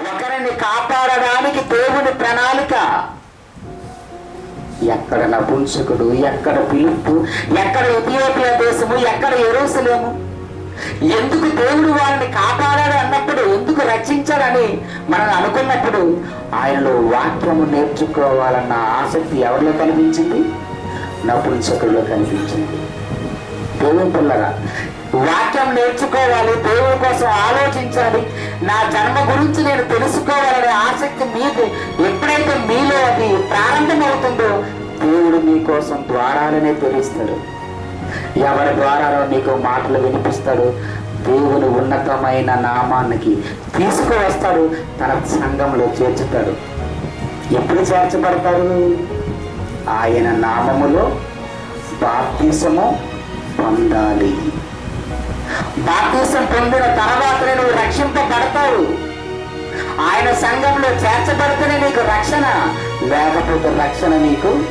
ఒకరిని కాపాడడానికి దేవుని ప్రణాళిక. ఎక్కడ నపుంసకుడు ఎక్కడ పిలుపు ఎక్కడ ఇథియోపియా దేశము ఎక్కడ ఎరుసలేము ఎందుకు దేవుడు వారిని కాపాడాడు అన్నప్పుడు ఎందుకు రక్షించాడని మనం అనుకున్నప్పుడు ఆయనలో వాక్యము నేర్చుకోవాలన్న ఆసక్తి ఎవరిలో కనిపించింది నపుంసకుల్లో కనిపించింది దేవుని పిల్లరా వాక్యం నేర్చుకోవాలి దేవుడు కోసం ఆలోచించాలి. నా జన్మ గురించి నేను తెలుసుకోవాలనే ఆసక్తి మీకు ఎప్పుడైతే మీలో అది ప్రారంభమవుతుందో దేవుడు మీకోసం ద్వారాలనే తెలుస్తాడు ఎవరి ద్వారాలో నీకు మాటలు వినిపిస్తాడు దేవుని ఉన్నతమైన నామానికి తీసుకువస్తాడు తన సంఘంలో చేర్చుతాడు. ఎప్పుడు చేర్చబడతారు ఆయన నామములో బాప్తిసము పొందాలి. బాప్తీసం పొందిన తర్వాతనే నువ్వు రక్షింపబడతావు. ఆయన సంఘంలో చేర్చబడితేనే నీకు రక్షణ. లేకపోతే రక్షణ నీకు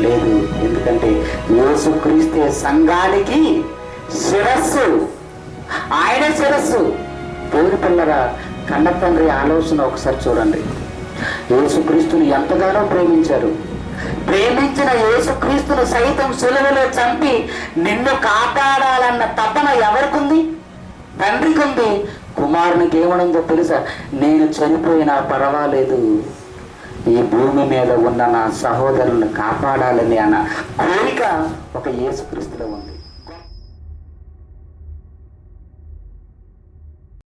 లేదు. ఎందుకంటే యేసుక్రీస్తే సంఘానికి శిరస్సు. ఆయన శిరస్సు. దేవుని పిల్లగా కన్న తండ్రి ఆలోచన ఒకసారి చూడండి. యేసుక్రీస్తుని ఎంతగానో ప్రేమించారు. ప్రేమించిన యేసుక్రీస్తును సైతం సులువులో చంపి నిన్ను కాపాడాలన్న తపన ఎవరికుంది? తండ్రికి ఉంది కుమారునికి ఏమనుందో తెలుసా? నేను చనిపోయినా పర్వాలేదు. ఈ భూమి మీద ఉన్న నా సహోదరులను కాపాడాలని అన్న కోరిక ఒక యేసుక్రీస్తులో ఉంది.